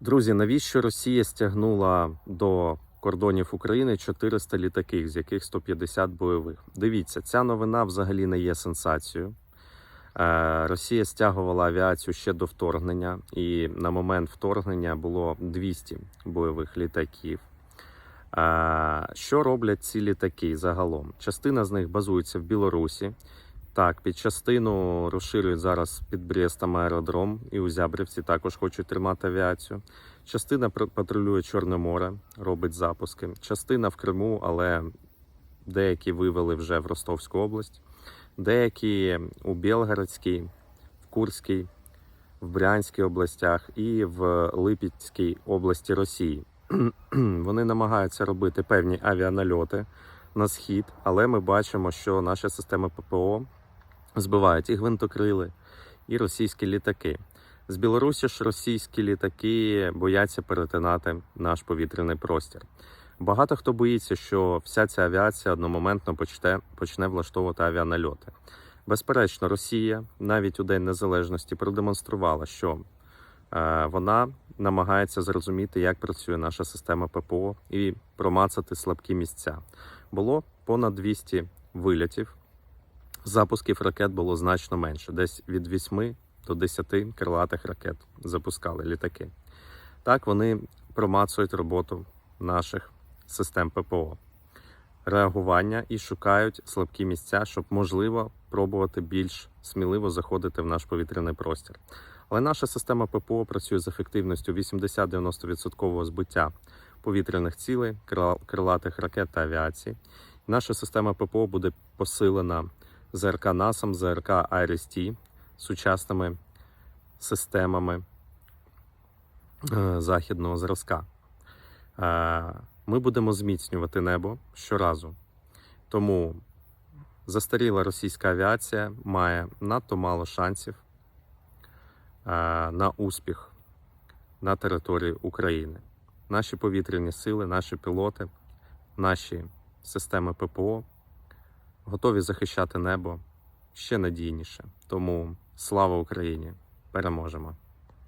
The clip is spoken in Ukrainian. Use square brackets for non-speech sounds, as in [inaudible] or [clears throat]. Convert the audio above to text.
Друзі, навіщо Росія стягнула до кордонів України 400 літаків, з яких 150 бойових? Дивіться, ця новина взагалі не є сенсацією. Е, Росія стягувала авіацію ще до вторгнення, і на момент вторгнення було 200 бойових літаків. Е, Що роблять ці літаки загалом? Частина з них базується в Білорусі. Так, під частину розширюють зараз під Брестом аеродром, і у Зябрівці також хочуть тримати авіацію. Частина патрулює Чорне море, робить запуски. Частина в Криму, але деякі вивели вже в Ростовську область, деякі у Білгородській, в Курській, в Брянській областях і в Липецькій області Росії. [clears throat] Вони намагаються робити певні авіанальоти на схід, але ми бачимо, що наші системи ППО збивають і гвинтокрили, і російські літаки. З Білорусі ж російські літаки бояться перетинати наш повітряний простір. Багато хто боїться, що вся ця авіація одномоментно почне, почне влаштовувати авіанальоти. Безперечно, Росія навіть у День Незалежності продемонструвала, що е, вона намагається зрозуміти, як працює наша система ППО і промацати слабкі місця. Було понад 200 вильотів. Запусків ракет було значно менше, десь від 8 до 10 крилатих ракет запускали літаки. Так вони промацують роботу наших систем ППО, реагування і шукають слабкі місця, щоб можливо пробувати більш сміливо заходити в наш повітряний простір. Але наша система ППО працює з ефективністю 80-90% збиття повітряних цілей, крилатих ракет та авіації. Наша система ППО буде посилена ЗРК НАСАМ, ЗРК IRIS-T сучасними системами е, західного зразка. Е, Ми будемо зміцнювати небо щоразу. Тому застаріла російська авіація має надто мало шансів е, на успіх на території України. Наші повітряні сили, наші пілоти, наші системи ППО готові захищати небо ще надійніше. Тому слава Україні! Переможемо!